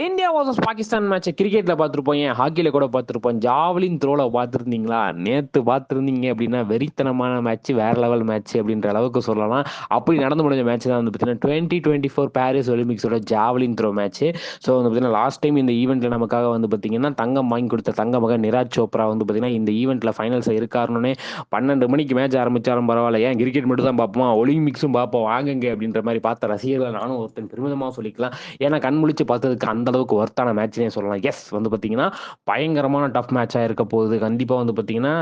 India versus Pakistan match கிரிக்கெட்ல பார்த்துருப்போம். ஏன்? ஹாக்கில கூட பார்த்துருப்போம். ஜாவலின் த்ரோல பார்த்துருந்தீங்களா? நேத்து பார்த்துருந்தீங்க அப்படின்னா வெறித்தனமான மேட்ச் வேற லெவல் மேட்ச் அப்படின்ற அளவுக்கு சொல்லலாம். அப்படி நடந்து முடிஞ்ச மேட்ச் தான் வந்து பார்த்தீங்கன்னா டுவெண்ட்டி டுவெண்ட்டி ஃபோர் பாரிஸ் ஒலிம்பிக்ஸோட ஜாவலின் த்ரோ மேட்ச் ஸோ வந்து பார்த்தீங்கன்னா லாஸ்ட் டைம் இந்த ஈவெண்ட்ல நமக்காக வந்து பார்த்தீங்கன்னா தங்கம் வாங்கி கொடுத்த தங்க மகன் நிராஜ் சோப்ரா வந்து பார்த்தீங்கன்னா இந்த ஈவெண்ட்ல ஃபைனல்ஸ் இருக்காருன்னே பன்னெண்டு மணிக்கு மேட்ச் ஆரம்பிச்சாலும் பரவாயில்ல. ஏன்? கிரிக்கெட் மட்டும் தான் பார்ப்போமா? ஒலிம்பிக்ஸும் பார்ப்போம். வாங்குங்க அப்படின்ற மாதிரி பார்த்த ரசிகர்களை நானும் ஒருத்தன் பெருமிதமாக சொல்லிக்கலாம். ஏன்னா கண் முழிச்சு பார்த்ததுக்கு அந்த அளவுக்கு ஒர்த்தான மேட்ச்னே சொல்லலாம். எஸ் வந்து பார்த்தீங்கன்னா பயங்கரமான டஃப் மேட்சாக இருக்க போகுது. கண்டிப்பாக வந்து பார்த்தீங்கன்னா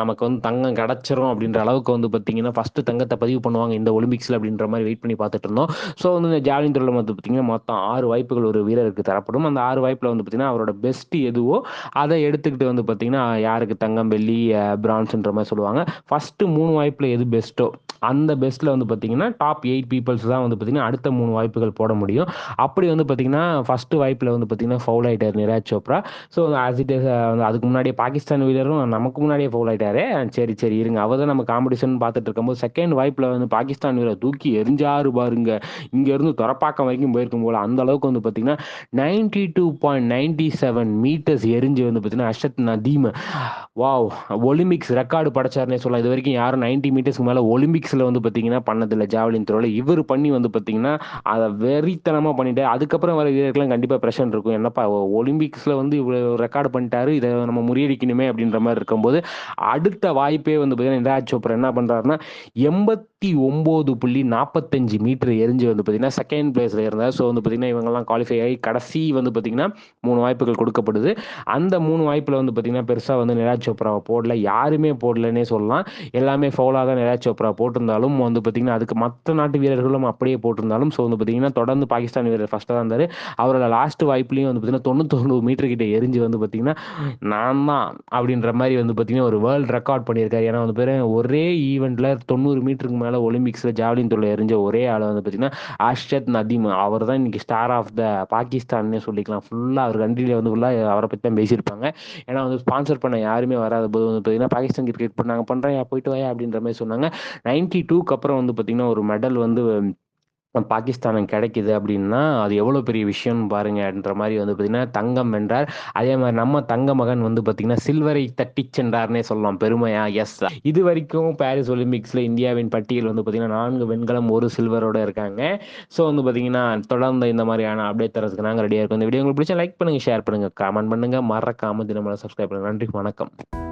நமக்கு வந்து தங்கம் கிடச்சிரும் அப்படின்ற அளவுக்கு வந்து பார்த்தீங்கன்னா ஃபஸ்ட்டு தங்கத்தை பதிவு பண்ணுவாங்க இந்த ஒலிம்பிக்ஸில் அப்படின்ற மாதிரி வெயிட் பண்ணி பார்த்துட்டு இருந்தோம். ஸோ வந்து இந்த ஜாலின் துறையில் வந்து பார்த்தீங்கன்னா மொத்தம் ஆறு வாய்ப்புகள் ஒரு வீரருக்கு தரப்படும். அந்த ஆறு வாய்ப்பில் வந்து பார்த்தீங்கன்னா அவரோட பெஸ்ட் எதுவோ அதை எடுத்துக்கிட்டு வந்து பார்த்தீங்கன்னா யாருக்கு தங்கம் வெள்ளி பிரான்ஸ்ன்ற மாதிரி சொல்லுவாங்க. ஃபஸ்ட்டு மூணு வாய்ப்பில் எது பெஸ்ட்டோ அந்த பெஸ்ட்டில் வந்து பார்த்தீங்கன்னா டாப் எயிட் பீப்புள்ஸ் தான் வந்து பார்த்தீங்கன்னா அடுத்த மூணு வாய்ப்புகள் போட முடியும். அப்படி வந்து பார்த்தீங்கன்னா ஃபஸ்ட்டு வாய்ப்பில் வந்து பார்த்தீங்கன்னா ஃபவுல் ஆகிட்டார் Neeraj Chopra. So as it is அதுக்கு முன்னாடியே பாகிஸ்தான் வீரரும் நமக்கு முன்னாடியே ஃபவுல் ஆகிட்டாரு சரி சரி இருங்க. அவர் தான் நம்ம காம்படிஷன் பார்த்துட்டு இருக்கும்போது செகண்ட் வாய்ப்பில் வந்து பாகிஸ்தான் வீரர் தூக்கி எரிஞ்சாரு பாருங்க. இங்கேருந்து துறப்பாக்கம் வரைக்கும் போயிருக்கும் போல அந்த அளவுக்கு வந்து பார்த்தீங்கன்னா ninety two point ninety seven meters எரிஞ்சு வந்து பார்த்தீங்கன்னா Arshad Nadeem. Wow Olympics record படைச்சாருன்னே சொல்லலாம். இது வரைக்கும் யாரும் நைன்டி மீட்டர்ஸ்க்கு மேலே ஒலிம்பிக்ஸில் வந்து பார்த்தீங்கன்னா பண்ணதில்லை. ஜாவலின் த்ரோவில் இவர் பண்ணி வந்து பார்த்தீங்கன்னா அதை வெறித்தனமாக பண்ணிட்டு அதுக்கப்புறம் வர வீரர்களும் கண்டிப்பாக ப்ரெஷர் இருக்கும். என்னப்பா ஒலிம்பிக்ஸில் வந்து இவ்வளோ ரெக்கார்டு பண்ணிட்டாரு இதை நம்ம முறியடிக்கணுமே அப்படின்ற மாதிரி இருக்கும்போது அடுத்த வாய்ப்பே வந்து பார்த்தீங்கன்னா நிராஜ் சோப்ரா என்ன பண்ணுறாருன்னா எண்பத்தி ஒம்பது புள்ளி நாற்பத்தஞ்சு மீட்டர் எரிஞ்சு வந்து பார்த்தீங்கன்னா செகண்ட் பிளேஸில் இருந்தார். ஸோ வந்து பார்த்தீங்கன்னா இவங்கெல்லாம் குவாலிஃபை ஆகி கடைசி வந்து பார்த்தீங்கன்னா மூணு வாய்ப்புகள் கொடுக்கப்படுது. அந்த மூணு வாய்ப்பில் வந்து பார்த்தீங்கன்னா பெருசாக வந்து நிராஜ் சோப்ராவை போடல. யாருமே போடலன்னே சொல்லலாம். எல்லாமே ஃபவுலாக தான் நிராஜ் சோப்ரா போட்டிருந்தாலும் வந்து பார்த்தீங்கன்னா அதுக்கு மற்ற நாட்டு வீரர்களும் அப்படியே போட்டிருந்தாலும் ஸோ வந்து பார்த்தீங்கன்னா தொடர்ந்து பாகிஸ்தான் வீரர் ஃபஸ்ட்டாக தான் இருந்தார். அவரோட லாஸ்ட் வாய்ப்புலையும் வந்து பார்த்தீங்கன்னா தொண்ணூத்தொண்ணூறு மீட்டர் கிட்ட எரிஞ்சு வந்து பார்த்தீங்கன்னா நான் தான் அப்படின்ற மாதிரி வந்து பார்த்தீங்கன்னா ஒரு வேர்ல்டு ரெக்கார்ட் பண்ணியிருக்காரு. ஏன்னா வந்து பேர் ஒரே ஈவெண்ட்டில் தொண்ணூறு மீட்டருக்கு மேலே ஒலிம்பிக்ஸில் ஜாவலின் தொழில் எரிஞ்ச ஒரே ஆள் வந்து பார்த்தீங்கன்னா அர்ஷத் நதீம் அவர் தான் இன்னைக்கு ஸ்டார் ஆஃப் த பாகிஸ்தான்னே சொல்லிக்கலாம். ஃபுல்லாக அவர் கண்ட்ரியில் வந்து ஃபுல்லாக அவரை பற்றி தான் பேசியிருப்பாங்க. ஏன்னா வந்து ஸ்பான்சர் பண்ண யாருமே வராத போது வந்து பார்த்தீங்கன்னா பாகிஸ்தான் கிரிக்கெட் பண்ணாங்க பண்ணுறேன் போயிட்டு வாயா அப்படின்ற மாதிரி சொன்னாங்க. நைன்டி டூக்கு அப்புறம் வந்து பார்த்தீங்கன்னா ஒரு மெடல் வந்து பாகிஸ்தானுக்கு கிடைக்குது அப்படின்னா அது எவ்வளோ பெரிய விஷயம்னு பாருங்கன்ற மாதிரி வந்து பார்த்தீங்கன்னா தங்கம் வென்றார். அதே மாதிரி நம்ம தங்க மகன் வந்து பார்த்தீங்கன்னா சில்வரை தட்டி சென்றார்னே சொல்லலாம். பெருமையா? எஸ் இது வரைக்கும் பாரிஸ் ஒலிம்பிக்ஸில் இந்தியாவின் பட்டியல் வந்து பார்த்தீங்கன்னா நான்கு வெண்கலம் ஒரு சில்வரோட இருக்காங்க. ஸோ வந்து பார்த்தீங்கன்னா தொடர்ந்து இந்த மாதிரியான அப்டேட் தரதுக்கு நாங்கள் ரெடியாக இருக்கோம். இந்த வீடியோ உங்களுக்கு பிடிச்சா லைக் பண்ணுங்கள் ஷேர் பண்ணுங்கள் கமெண்ட் பண்ணுங்கள் மறக்காமல் தினமலை சப்ஸ்கிரைப் பண்ணுங்கள் நன்றி வணக்கம்.